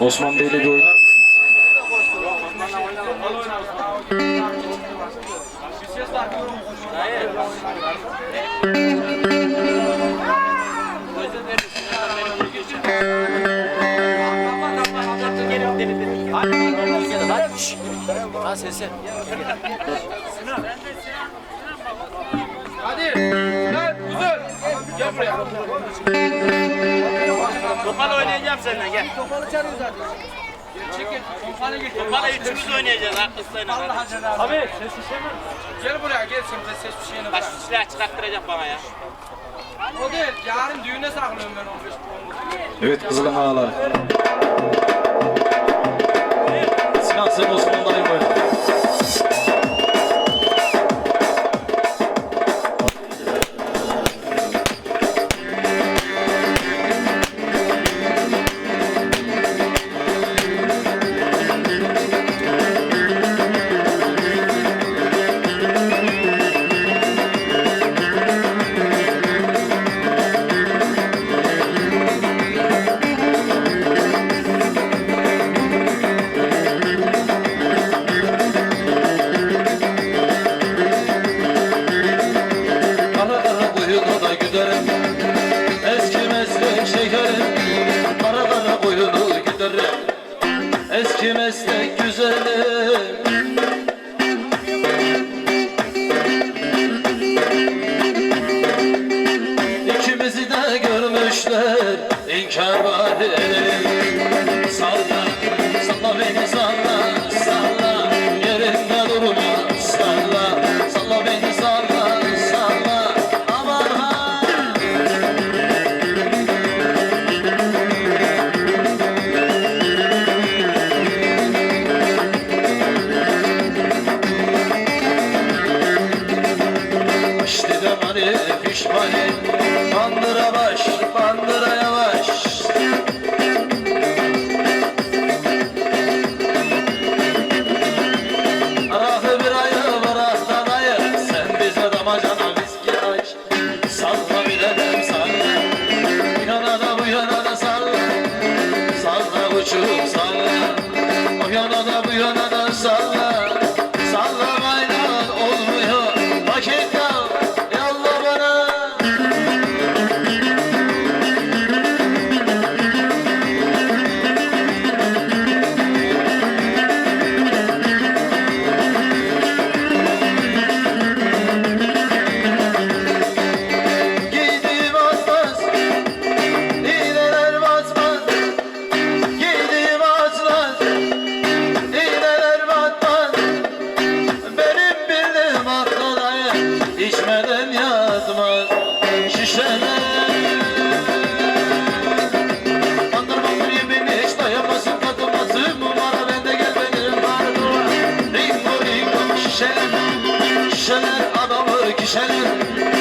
Osman Bey'le bir oynar mısınız? Hadi. Gel buraya. Topal oynayacağım seninle gel. Topalı çağırıyor zaten. Çekil. Topalı getir. Topalı üçümüz oynayacağız arkasına. Allah Allah. Abi ses şişemi. Gel buraya gel şimdi ses bir şeyini bırak. Baş silah çıkarttıracak bana ya. O değil. Yarın düğüne saklıyorum ben 15 bombu. Evet Kızılın Ağalar. Sinan Sebos'un olayı böyle. Kemal Sherif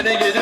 I think it's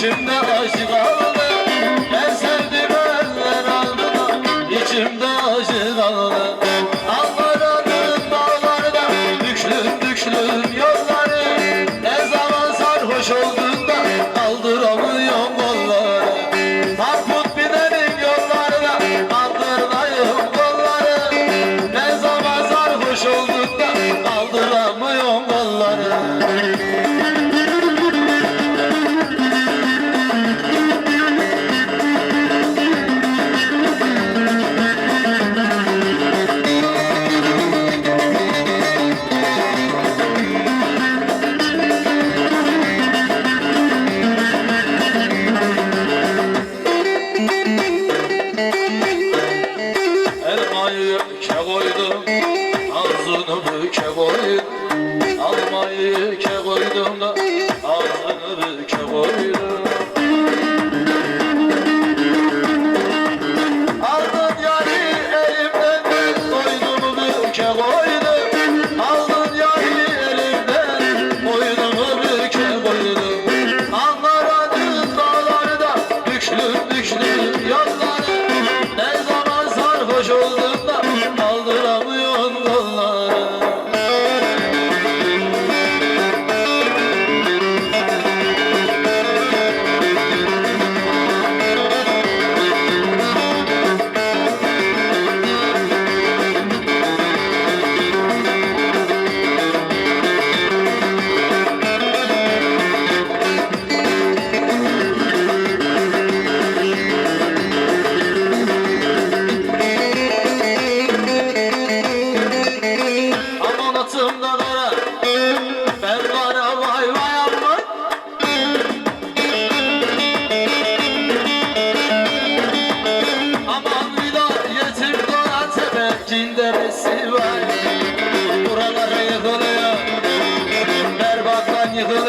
başında aşık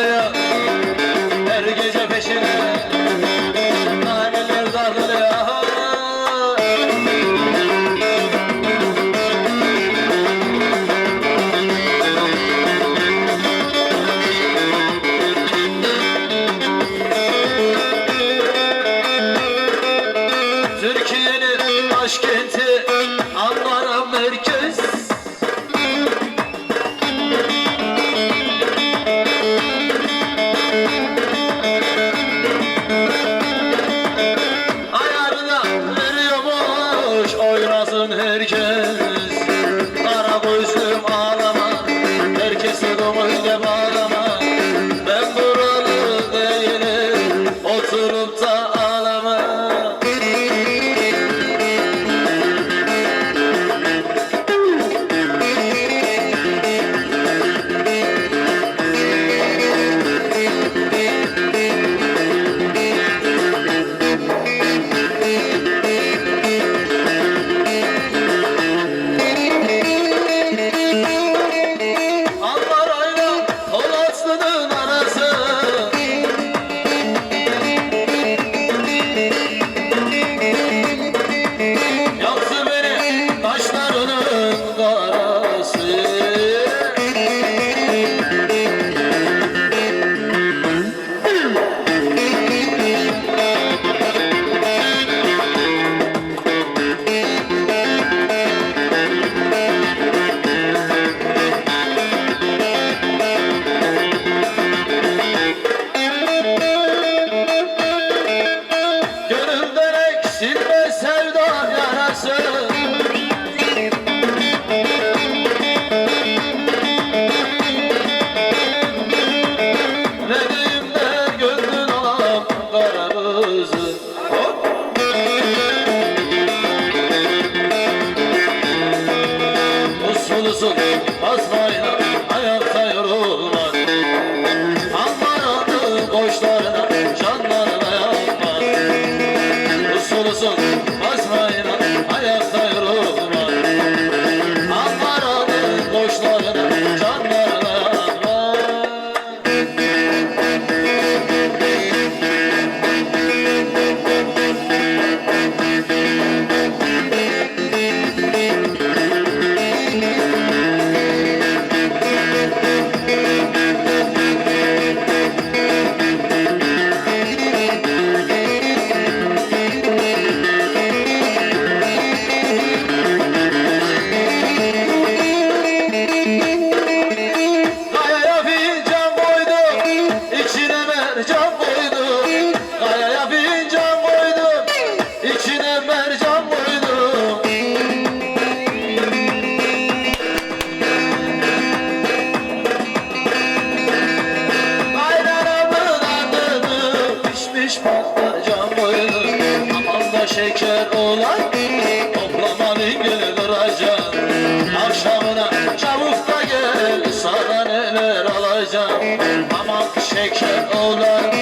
よ。Şeker olan